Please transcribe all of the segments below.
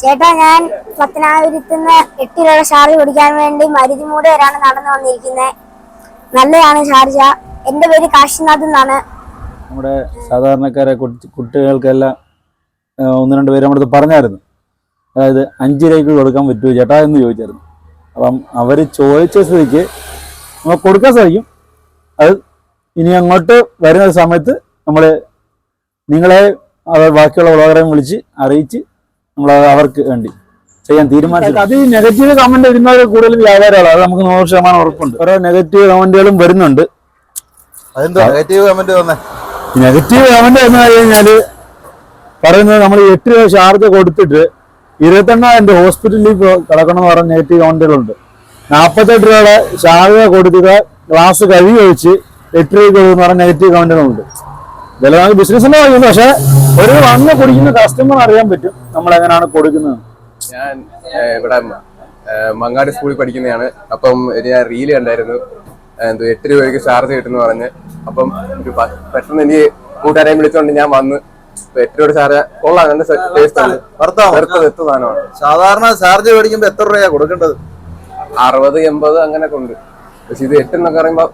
ചേട്ടാ ഞാൻ പത്തനാപുരത്ത് നിന്ന് എട്ട് രൂപ ഷാർജ് കുടിക്കാൻ വേണ്ടി മരുതിമൂട് വരാണ് നടന്നു വന്നിരിക്കുന്നത് നല്ലതാണ് ഷാർജ. എന്റെ പേര് കാശിനാഥ് എന്നാണ്. നമ്മുടെ സാധാരണക്കാരെ കുട്ടികൾക്കെല്ലാം ഒന്ന് രണ്ട് പേര് നമ്മുടെ പറഞ്ഞായിരുന്നു. അതായത് അഞ്ചു രൂപയ്ക്ക് കൊടുക്കാൻ പറ്റുമോ ചേട്ടാ എന്ന് ചോദിച്ചായിരുന്നു. അപ്പം അവർ ചോദിച്ച സ്ഥിതിക്ക് നമ്മൾ കൊടുക്കാൻ സാധിക്കും. അത് ഇനി അങ്ങോട്ട് വരുന്ന സമയത്ത് നമ്മൾ നിങ്ങളെ ബാക്കിയുള്ള വ്ളോഗറെയും വിളിച്ച് അറിയിച്ച് നമ്മൾ അവർക്ക് വേണ്ടി ചെയ്യാൻ തീരുമാനിച്ചു അത് നെഗറ്റീവ് കമന്റ് വരുന്നത് കൂടുതൽ വ്യാപാരമാണ് അത് നമുക്ക് നൂറ് ശതമാനം ഉറപ്പുണ്ട്. ഓരോ നെഗറ്റീവ് കമന്റുകളും വരുന്നുണ്ട്. അതെന്താ നെഗറ്റീവ് കമന്റ് വന്നേ? നെഗറ്റീവ് കമന്റ് എന്ന് കഴിഞ്ഞാൽ പറയുന്നത് നമ്മൾ എട്ട് രൂപ ചാർജ് കൊടുത്തിട്ട് ഇരുപത്തെണ്ണായിരം ഹോസ്പിറ്റലിൽ കിടക്കണം എന്ന് പറഞ്ഞ നെഗറ്റീവ് കമന്റുകളുണ്ട് നാൽപ്പത്തെട്ട് രൂപയുടെ ചാർജ് കൊടുത്തിട്ട് ഗ്ലാസ് കഴുകി ഒഴിച്ച് എട്ട് രൂപ എന്ന് പറഞ്ഞ നെഗറ്റീവ് കമന്റുകളുണ്ട് ഇതെല്ലാം നമുക്ക് എന്ന് പറയുന്നത്. പക്ഷെ ഒരു വന്ന് കുടിക്കുന്ന കസ്റ്റമർ അറിയാൻ പറ്റും നമ്മൾ എങ്ങനെയാണ് കൊടുക്കുന്നത്. ഞാൻ ഇവിടെ മങ്ങാടി സ്കൂളിൽ പഠിക്കുന്നതാണ്. അപ്പം ഞാൻ റീൽ കണ്ടായിരുന്നു. എന്തോ എട്ട് രൂപയ്ക്ക് ചാർജ് കിട്ടുന്ന പറഞ്ഞ്. അപ്പം ഒരു പെട്ടെന്ന് എനിക്ക് കൂട്ടുകാരെയും വിളിച്ചോണ്ട് ഞാൻ വന്ന്. എട്ട് രൂപയുടെ ചാർജ് കൊള്ളാം നല്ല ടേസ്റ്റ് ആണ്. വർത്താവോ വെറുത്ത സാധനമാണ്. സാധാരണ ചാർജ് മേടിക്കുമ്പോ എത്ര രൂപയാ കൊടുക്കേണ്ടത്? അറുപത് എൺപത് അങ്ങനെ ഉണ്ട്. പക്ഷെ ഇത് എട്ട് എന്നൊക്കെ പറയുമ്പോ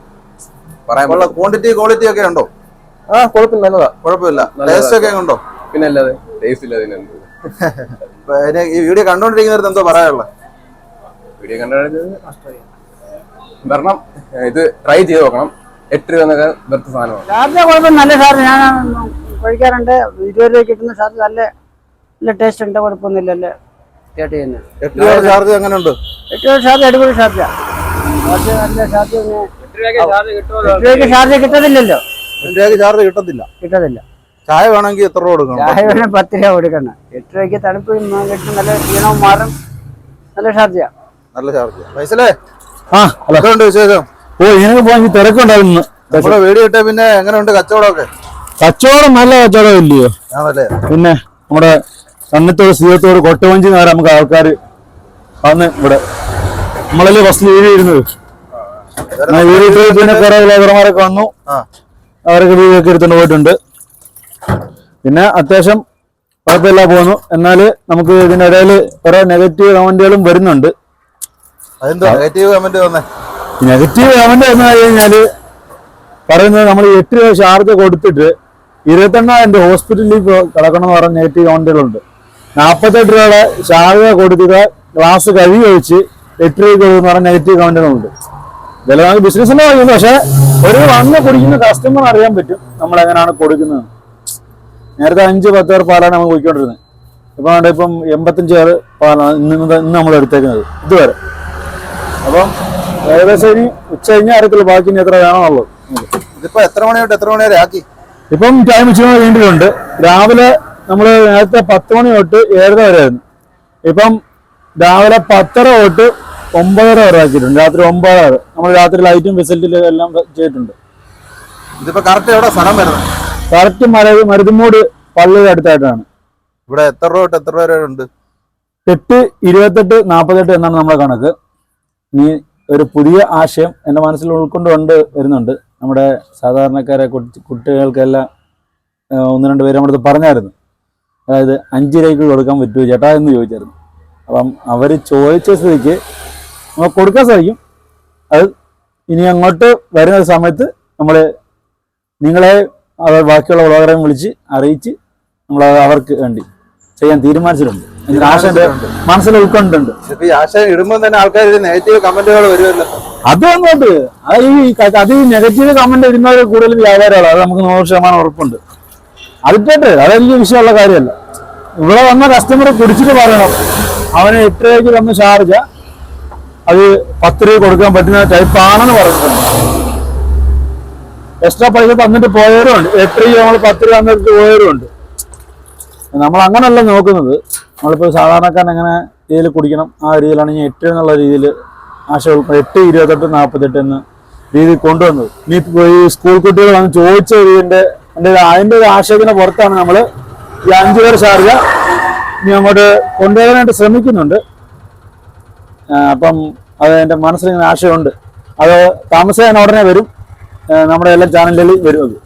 പറയാൻ ക്വാണ്ടിറ്റി ക്വാളിറ്റി ഒക്കെ ഉണ്ടോ? ആ കുഴപ്പമില്ല നല്ലതാ. കുഴപ്പമില്ല. ടേസ്റ്റ് ഒക്കെ ഉണ്ടോ പിന്നെ അല്ലാതെ ടേസ്റ്റ് ഇല്ല അതിന് ഈ വീഡിയോ കണ്ടോണ്ടിരിക്കുന്നവർക്ക് എന്തോ പറയാനുള്ളത് വീഡിയോ കണ്ടോണ്ടിരിക്കുന്നത് വരണം. ഇത് ട്രൈ ചെയ്ത് നോക്കണം. എട്ട് രൂപ എന്നൊക്കെ വെറുത്ത സാധനമാണ്. ഷാർജ കുഴപ്പം നല്ല ഷാർജ ഞാൻ കഴിക്കാറുണ്ട്. ഇരുപത് രൂപ കിട്ടുന്ന സാർ നല്ല നല്ല ടേസ്റ്റ് ഉണ്ട്. കുഴപ്പമൊന്നുമില്ല അല്ലേ കേട്ട് ചെയ്യുന്നത്. എട്ട് രൂപ ചാർജ് എങ്ങനെ ഉണ്ട് എട്ട് രൂപ ചാർജ് അടിപൊളി ഷാർജ ചാർജ് നല്ല ഷാർജ പിന്നെ എട്ട് രൂപയ്ക്ക് ഷാർജ കിട്ടത്തില്ലല്ലോ. രൂപയ്ക്ക് ചാർജ് കിട്ടത്തില്ല. കിട്ടത്തില്ല. ചായ വേണമെങ്കിൽ എത്ര രൂപ കൊടുക്കണം? ചായ വേണം പത്ത് രൂപ കൊടുക്കണം. എട്ട് രൂപയ്ക്ക് തണുപ്പ് കിട്ടും. നല്ല ക്ഷീണവും മാറും. നല്ല ഷാർജ നല്ല ചാർജ് പൈസലേ ആ ഹലോ. വിശേഷം? ഓ ഇങ്ങനെ പോകാൻ എനിക്ക് തിരക്കുണ്ടായിരുന്നു. നമ്മുടെ വീട് ഇട്ട പിന്നെ എങ്ങനെ ഉണ്ട് കച്ചവടമൊക്കെ? കച്ചവടം നല്ല കച്ചവടം ഇല്ലയോ? ആണല്ലേ? പിന്നെ നമ്മുടെ കണ്ണത്തോട് സീയത്തോട് കൊട്ടവഞ്ചി നേരെ നമുക്ക് ആൾക്കാർ വന്ന് ഇവിടെ. നമ്മളല്ലേ ഫസ്റ്റ് വീഡിയോ ഇരുന്നത് പിന്നെ കുറെ ലേബർമാരൊക്കെ വന്നു. ആ. അവരൊക്കെ വീഡിയോ ഒക്കെ എടുത്തുകൊണ്ട് പോയിട്ടുണ്ട്. പിന്നെ അത്യാവശ്യം കുഴപ്പമില്ല പോകുന്നു. എന്നാൽ നമുക്ക് ഇതിനിടയിൽ കുറെ നെഗറ്റീവ് കമന്റുകളും വരുന്നുണ്ട്. നെഗറ്റീവ് കമന്റ് വന്നേ? നെഗറ്റീവ് കമന്റ് എന്ന് കഴിഞ്ഞാൽ പറയുന്നത് നമ്മൾ എട്ട് രൂപ ചാർജ് കൊടുത്തിട്ട് ഇരുപത്തെണ്ണായിരം ഹോസ്പിറ്റലിൽ കിടക്കണം എന്ന് പറഞ്ഞ നെഗറ്റീവ് കമന്റുകളുണ്ട് നാൽപ്പത്തെട്ട് രൂപയുടെ ചാർജ് കൊടുത്തിട്ട് ഗ്ലാസ് കഴുകി ഒഴിച്ച് എട്ട് രൂപ പറഞ്ഞ നെഗറ്റീവ് കമന്റുകളുണ്ട് നമുക്ക് ബിസിനസ്സിന്റെ പറയുന്നത് പക്ഷെ ഒരു വന്ന് കുടിക്കുന്ന കസ്റ്റമർ അറിയാൻ പറ്റും നമ്മൾ എങ്ങനെയാണ് കൊടുക്കുന്നത്. നേരത്തെ അഞ്ച് പത്ത് പേർ പാലാണ് നമ്മൾ കുടിക്കൊണ്ടിരുന്നത്. ഇപ്പൊ ആണ്ട് ഇപ്പം എൺപത്തഞ്ച് പേർ പാലാണ് ഇന്ന് ഇന്ന് നമ്മൾ എടുത്തേക്കുന്നത് ഇതുവരെ. അപ്പം ഏകദേശം ഇനി ഉച്ച കഴിഞ്ഞാൽ അറിയത്തില്ല ബാക്കി ഇനി എത്ര വേണമെന്നുള്ളത്. ഇതിപ്പോ എത്ര മണിയോട്ട് തൊട്ട് എത്ര മണി വരെ ആക്കി? ഇപ്പം ടൈം ഉച്ച വേണ്ടിയിട്ടുണ്ട്. രാവിലെ നമ്മൾ നേരത്തെ പത്ത് മണി തൊട്ട് ഏഴര വരെ ആയിരുന്നു. ഇപ്പം രാവിലെ പത്തര തൊട്ട് ഒമ്പതര വരെ ആക്കിയിട്ടുണ്ട്. രാത്രി ഒമ്പതര വരെ. നമ്മൾ രാത്രി ലൈറ്റും ഫെസിലിറ്റി എല്ലാം ചെയ്തിട്ടുണ്ട്. ഇതിപ്പോ കറക്റ്റ് എവിടെ? സ്ഥലം വരുന്നത്? കറക്റ്റ് മര മരുതുമൂട് പള്ളിയുടെ അടുത്തായിട്ടാണ്. ഇവിടെ എത്ര രൂപ തൊട്ട് എത്ര രൂപ വരെ ഉണ്ട്? എട്ട് ഇരുപത്തെട്ട് നാൽപ്പത്തെട്ട് എന്നാണ് നമ്മുടെ കണക്ക്. ഇനി ഒരു പുതിയ ആശയം എന്റെ മനസ്സിൽ ഉൾക്കൊണ്ട് ഉൾക്കൊണ്ടുകൊണ്ട് വരുന്നുണ്ട്. നമ്മുടെ സാധാരണക്കാരെ കുട്ടി- കുട്ടികൾക്കെല്ലാം ഒന്ന് രണ്ട് പേര് നമ്മുടെ പറഞ്ഞായിരുന്നു. അതായത് അഞ്ച് രൂപയ്ക്ക് കൊടുക്കാൻ പറ്റുമോ ചേട്ടാ എന്ന് ചോദിച്ചായിരുന്നു. അപ്പം അവർ ചോദിച്ച സ്ഥിതിക്ക് നമ്മൾ കൊടുക്കാൻ സാധിക്കും. അത് ഇനി അങ്ങോട്ട് വരുന്ന സമയത്ത് നമ്മൾ നിങ്ങളെ അവർ ബാക്കിയുള്ള വ്ളോഗറെയും വിളിച്ച് അറിയിച്ച് നമ്മൾ അവർക്ക് വേണ്ടി ചെയ്യാൻ തീരുമാനിച്ചിട്ടുണ്ട്. ആശയുണ്ട് മനസ്സിൽ ഉൾക്കൊണ്ടിട്ടുണ്ട്. ഈ ആശയം ഇടുമ്പോൾ തന്നെ ആൾക്കാർ നെഗറ്റീവ് കമന്റുകൾ വരുമല്ലോ. അത് അത് ഈ ക- അത് ഈ നെഗറ്റീവ് കമന്റ് ഇടുന്നവർ കൂടുതൽ വ്യാപാരമാണ് അത് നമുക്ക് നൂറ് ശതമാനം ഉറപ്പുണ്ട്. അതിട്ടേ അതെനിക്ക് വിഷയമുള്ള കാര്യമല്ല. ഇവിടെ വന്ന കസ്റ്റമർ കുടിച്ചിട്ട് പറയണം. അവന് എട്ട് രൂപയ്ക്ക് തന്ന ഷാർജ അത് പത്ത് രൂപ കൊടുക്കാൻ പറ്റുന്ന ടൈപ്പ് ആണെന്ന് പറഞ്ഞിട്ടുണ്ട് എക്സ്ട്രാ പൈസ തന്നിട്ട് പോയവരും ഉണ്ട് എട്ട് രൂപ നമ്മൾ പത്ത് രൂപ തന്നിട്ട് പോയവരും ഉണ്ട് നമ്മൾ അങ്ങനല്ല നോക്കുന്നത്. നമ്മളിപ്പോൾ സാധാരണക്കാരൻ എങ്ങനെ രീതിയിൽ കുടിക്കണം. ആ രീതിയിലാണ് ഞാൻ എട്ട് എന്നുള്ള രീതിയിൽ ആശ ഉൾപ്പെടെ എട്ട് ഇരുപത്തെട്ട് നാൽപ്പത്തെട്ട് എന്ന രീതിയിൽ കൊണ്ടുവന്നത്. ഇനി ഈ സ്കൂൾ കുട്ടികൾ വന്ന് ചോദിച്ച ഇതിന്റെ എന്റെ അതിന്റെ ഒരു ആശയത്തിന് പുറത്താണ് നമ്മൾ ഈ അഞ്ചു പേർ ഷാർജ ഇനി അങ്ങോട്ട് കൊണ്ടുവരാനായിട്ട് ശ്രമിക്കുന്നുണ്ട്. അപ്പം അത് എന്റെ മനസ്സിലിങ്ങനെ ആശയമുണ്ട്. അത് താമസിക്കാൻ ഉടനെ വരും. നമ്മുടെ എല്ലാ ചാനലുകളിൽ വരും അത്